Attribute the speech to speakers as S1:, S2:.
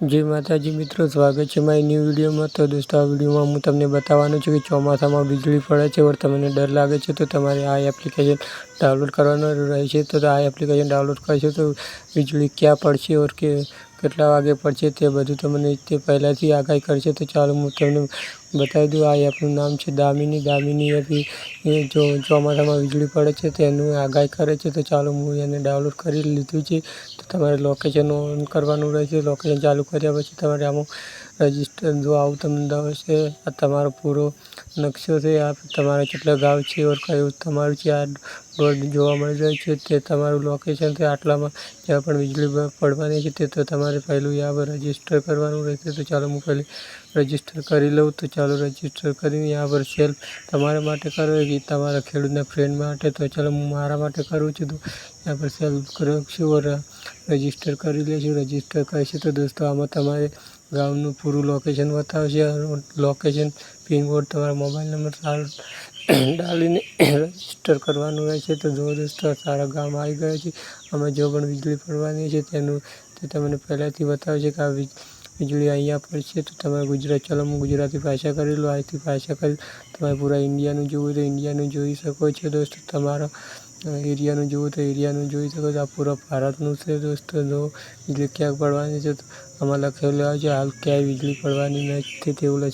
S1: જય માતાજી, મિત્રો, સ્વાગત છે મારી ન્યૂ વિડીયોમાં તો દોસ્તો, આ વિડીયોમાં હું તમને બતાવવાનું છું કે ચોમાસામાં વીજળી પડે છે ઓર તમને ડર લાગે છે, તો તમારે આ એપ્લિકેશન ડાઉનલોડ કરવાનું રહેશે તો આ એપ્લિકેશન ડાઉનલોડ કરશો તો વીજળી ક્યાં પડશે ઓર કે કેટલા વાગે પડશે તે બધું તમને તે પહેલાંથી આગાહી કરશે, તો ચાલો હું તમને બતાવી દઉં. આ એપનું નામ છે દામિની. દામિની એપ એ જો, ચોમાસામાં વીજળી પડે છે તેનું આગાહી કરે છે, તો ચાલો હું એને ડાઉનલોડ કરી લીધું છે. તો તમારે લોકેશન ઓન કરવાનું રહેશે. લોકેશન ચાલુ કર્યા પછી તમારે આમાં રજિસ્ટર જો આવું તમને આવશે આ તમારો પૂરો નકશો છે, આ તમારા કેટલા ગામ છે, ઓર કયું તમારું છે, આ બોર્ડ જોવા મળી રહ્યું છે, તે તમારું લોકેશન છે, આટલામાં જ્યાં પણ વીજળી પડવાની છે, તે તો તમારે પહેલું યા પર રજિસ્ટર કરવાનું રહેશે. તો ચાલો હું પહેલી રજિસ્ટર કરી લઉં. તો ચાલો રજિસ્ટર કરીને યા પર સેલ્ફ તમારા માટે કરો કે તમારા ખેડૂતના ફ્રેન્ડ માટે. તો ચાલો હું મારા માટે કરું છું. તો યા પર સેલ્ફ કરું છું રજિસ્ટર કરી લેશું. રજિસ્ટર કરીશું તો દોસ્તો, આમાં તમારે ગામનું પૂરું લોકેશન બતાવશે લોકેશન પિનકોડ તમારા મોબાઈલ નંબર ડાલીને રજિસ્ટર કરવાનું રહેશે તો જો દોસ્તો સારા ગામ આવી ગયા છે. અમે જો પણ વીજળી પડવાની છે તેનું તે તમને પહેલાંથી બતાવશે કે આ વીજળી અહીંયા પડશે તો તમારે ગુજરાત, ચાલો હું ગુજરાતી ભાષા કરી લો અહીંથી ભાષા કરી તમારે પૂરા ઇન્ડિયાનું જોવું તો ઇન્ડિયાનું જોઈ શકો છો દોસ્તો. તમારા એરિયાનું જોવું તો એરિયાનું જોઈ શકો છો. આ પૂરા ભારતનું છે દોસ્તો. જો વીજળી ક્યાંક પડવાની છે આમાં લખેલું આવે છે, હાલ ક્યાંય વીજળી પડવાની નથી તેવું લખેલું